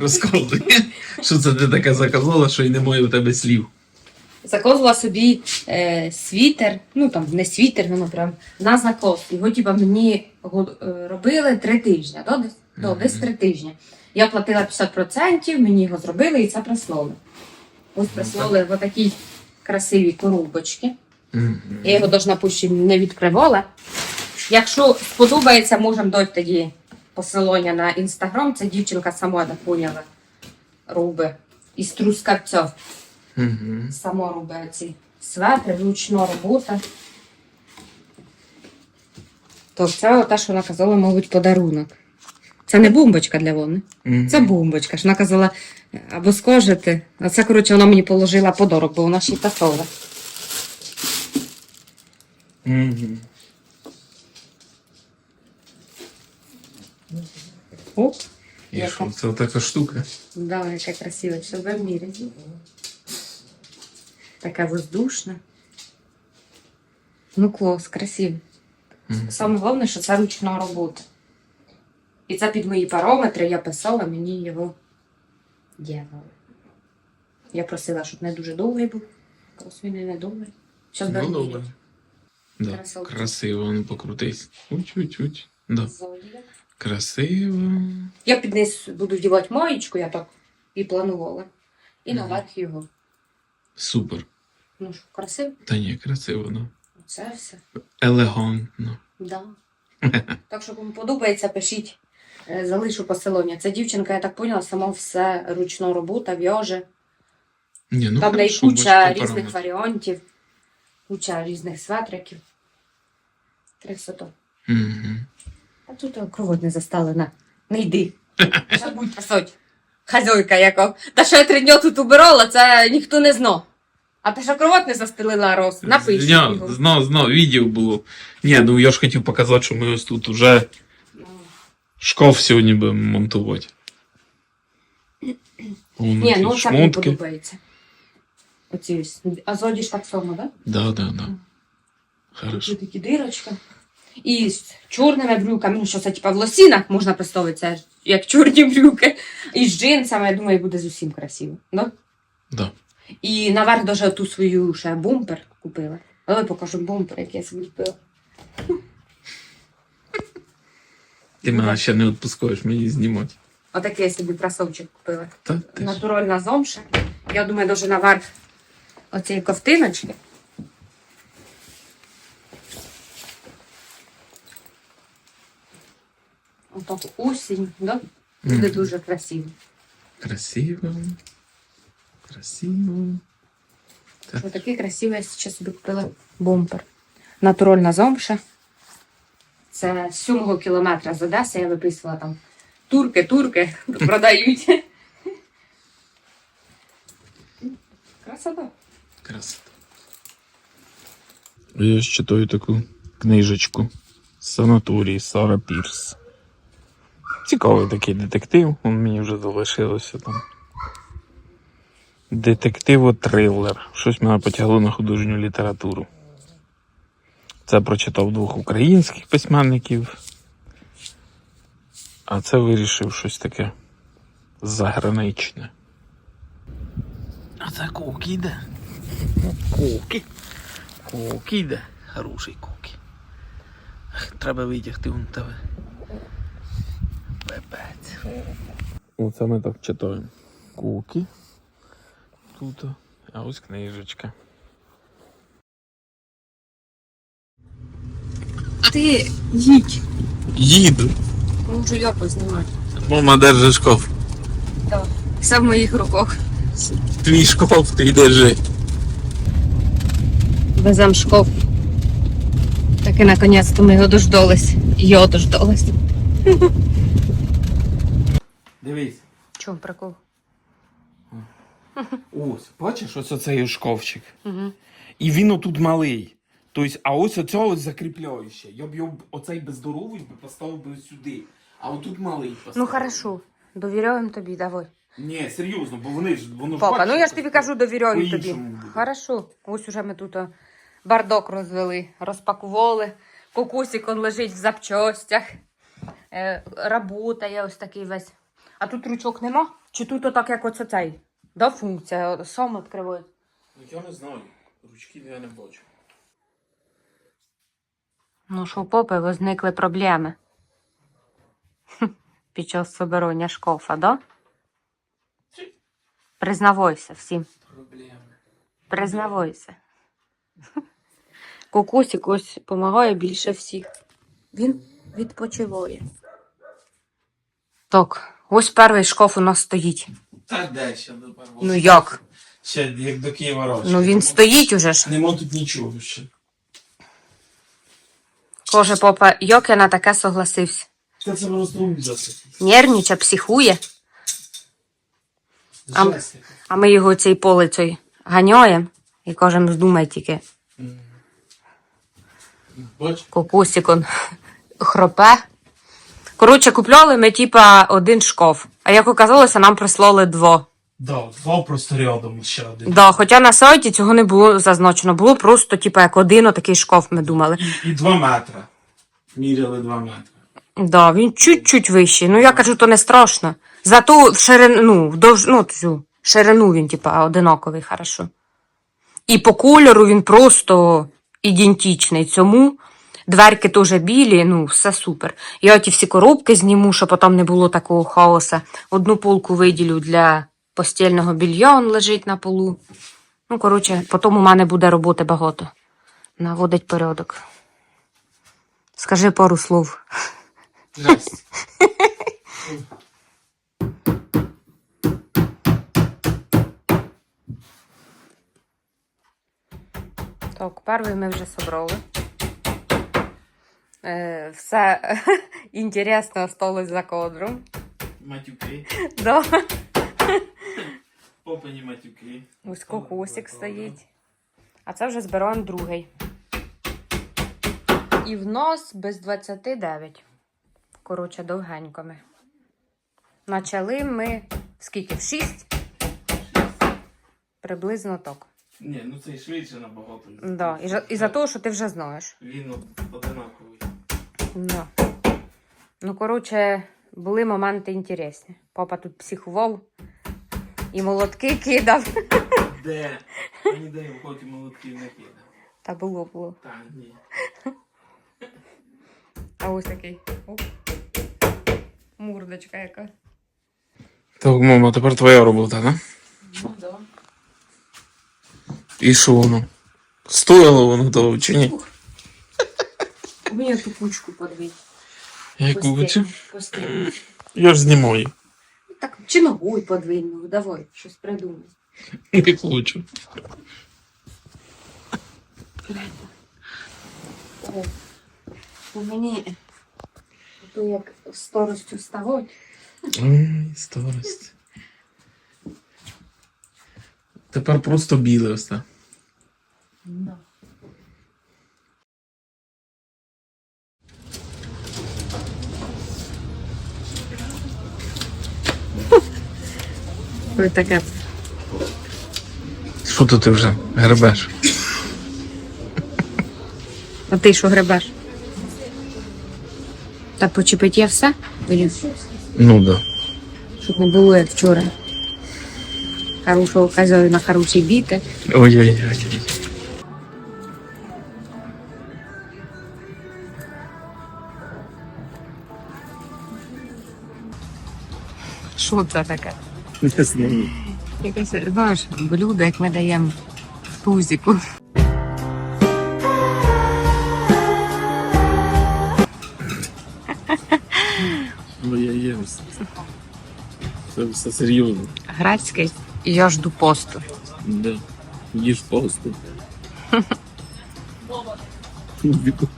Розказуй. Що це ти таке заказала, що й немає у тебе слів? Заказувала собі е, світер, ну там не світер, воно прям на заказ. Його типа мені е, робили три тижні, да, десь, Мгм. десь три тижні. Я платила 50%, мені його зробили і це прислали. Ось прислали в такій красивій коробочці. Я його должна пусть не відкривала. Якщо сподобається, можемо дати тоді посилання на інстаграм. Це дівчинка сама так поняла. Робить із трускавця. Угу. Сама робить ці светри, ручна робота. То це те, що вона казала, мабуть, подарунок. Це не бомбочка для вони. Це бомбочка. Ж вона казала, або скажете. А це, коротше, вона мені положила подарок, бо вона ще й тасова. Угу. Оп. І що, це така штука? Да, яка красива, все в мірі. Така воздушна. Ну, клас, красиво. Мгм. Саме головне, що це ручна робота. І це під мої параметри я писала, мені його ділили. Я просила, щоб не дуже довгий був. Ось він не довгий. Щас Ну, добре. Да. Красиво, ну покрутись. Чуть-чуть. Да. Красиво. Я під низ буду вдівати маєчку, я так і планувала. І Мгм. наверх його. Супер. Ну що, красиво? Та ні, красиво, ну. Це все. Елегантно. Да. Так що кому подобається, пишіть, Е, залишу посилання. Це дівчинка, я так поняла, сама все ручна робота, в'яже. Ні, ну Там в неї хорошо, куча різних параметрам. варіантів, куча різних светриків. Красота. Мгм. А тут кровать не засталена. Не йди. Забудь писать. Хазяйка яка. Та що я три дні тут убирала, це ніхто не знав. А ти що кровать не застелила роз? Напиши. Зня- його. Знав, знав, відео було. Ні, ну я ж хотів показати, що ми ось тут уже шкаф сьогодні будемо монтувати. Вон Ні, ну це мені шмотки. подобається. Оці ось. А зоді ж так само, так? Да, да, да. Хорошо. Тут такі дирочки. І з чорними брюками, ну що це типа в лосінах можна представити, це як чорні брюки. І з джинсами, я думаю, буде зовсім красиво. Да? Да. І наверх даже ту свою ще бумпер купила. Але покажу бумпер, який я собі купила. Ти мене ще не відпускаєш, мені знімати. Отакий я собі кросовчик купила. Та, ти ж. Натуральна зомша. Я думаю, даже наверх оцієї ковтиночки. Отак осінь, да? Буде Мгм. дуже красиво. Красиво. Красиво. Так. Ось такий красивий я зараз собі купила бомпер. Натуральна зомша. Це з 7 кілометра з Одеси я виписувала там. Турки, турки продають. Красота. Красота. Я ще читаю таку книжечку санаторій Сара Пірс. Цікавий такий детектив, він мені вже залишилося там. Детективо-трилер. Щось мене потягло на художню літературу. Це прочитав двох українських письменників. А це вирішив щось таке заграничне. А це кук іде. Куки. Куки йде. Хороший куки. Треба витягти он тебе. Оце ми так читаємо. Куки. Тут. А ось книжечка. Ти їдь. Їду. Можу я познімати. Мама держи шкаф. Так. Все в моїх руках. Твій шкаф ти держи. Везем шкоф. Таки наконець-то ми його дождались. Я дождалась. Дивись. Чому прикол? Ось, бачиш, ось оцей шкафчик. Угу. І він отут малий. Тобто, а ось оце ось закріпляюче. Я б його оцей бездоровий би поставив би сюди. А отут малий поставив. Ну хорошо. Довіряємо тобі, давай. Ні, серйозно, бо вони ж воно ж Папа, бачиш, ну я ж тобі кажу, довіряю тобі. по-іншому буде. Хорошо. Ось уже ми тут о, бардок розвели, розпакували. Кокосик он лежить в запчастях. Е, работає ось такий весь. А тут ручок нема. Чи тут отак, як оце цей? Да, функція, сам відкриває. Ну, Я не знаю. Ручки я не бачу. Ну, що у попи возникли проблеми. Хм, Під час собирання шкофа, да? Признавайся всім. Проблеми. Признавайся. Кокусик ось допомагає більше всіх. Він відпочиває. Так, ось перший шкаф у нас стоїть. Та де ще до первого? Ну як? Ще як до Києва рочки. Ну він стоїть уже ж. Нема тут нічого ще. Каже, попа, як я на таке согласився. Та це просто ужаси. Нервнича, психує, А Жесть. а ми його цей полицею ганяємо і кажемо, здумай тільки. М. Бач? Кокусик он хропе. Коротше, купляли ми типа один шкаф. А як оказалося, нам прислали два. Да, два просто рядом ще один. Да, хоча на сайті цього не було зазначено. Було просто, типа, як один отакий шкаф, ми думали. І, і два метри. Міряли два метри. Да, він чуть-чуть вищий. Ну я кажу, то не страшно. Зато в ширину, ну, вдовж, ну, цю ширину він, типа, одинаковий, хорошо. І по кольору він просто ідентичний цьому. Дверки теж білі, ну, все супер. Я ті всі коробки зніму, щоб потім не було такого хаоса. Одну полку виділю для постільного білья, он лежить на полу. Ну, коротше, потім у мене буде роботи багато. Наводить порядок. Скажи пару слов. Так, перший ми вже собрали. Е, все інтересно осталось за кадром. Матюки. Да. Попані матюки. Ось кокосик стоїть. А це вже збираємо другий. І в нас без 29. Коротше, довгенько ми. Почали ми скільки? В 6? Приблизно так. Ні, ну це швидше набагато. Да. І, за- і за того, що ти вже знаєш. Він одинаковий. Да. Ну, коротше, були моменти інтересні. Папа тут психував і молотки кидав. Де? Я ніде в хоті молотків не кидав. Та було було. Та ні. А ось такий. Оп. Мурдочка яка. Так, мама, тепер твоя робота, да? Ну да. І що воно? Стоїло воно того чи ні? У мене ту кучку подвинь. Яку? Постійно. Я ж знімаю. Так, чи ногою подвинь, ну давай, щось придумай. Не хочу. О, у мені то як старостю ставать. Ой, старость. Тепер просто біле ось так. Ой, таке. Що то ти вже гребеш? А ти що гребеш? Та почепить я все? Блін, Ну да. щоб не було як вчора. Хорошого хазяю на хорошій біти. Ой-ой-ой. Що це таке? Якесь, знаєш, блюдо, як ми даємо тузіку. Ой-ой-ой. Це все серйозно. Грецький. Я жду посту. Да. Їж просто. Віку.